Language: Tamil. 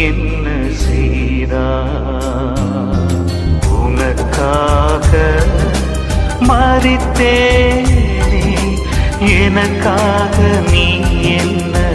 என்ன செய்தா? உனக்காக மறித்தேனே. எனக்காக நீ என்ன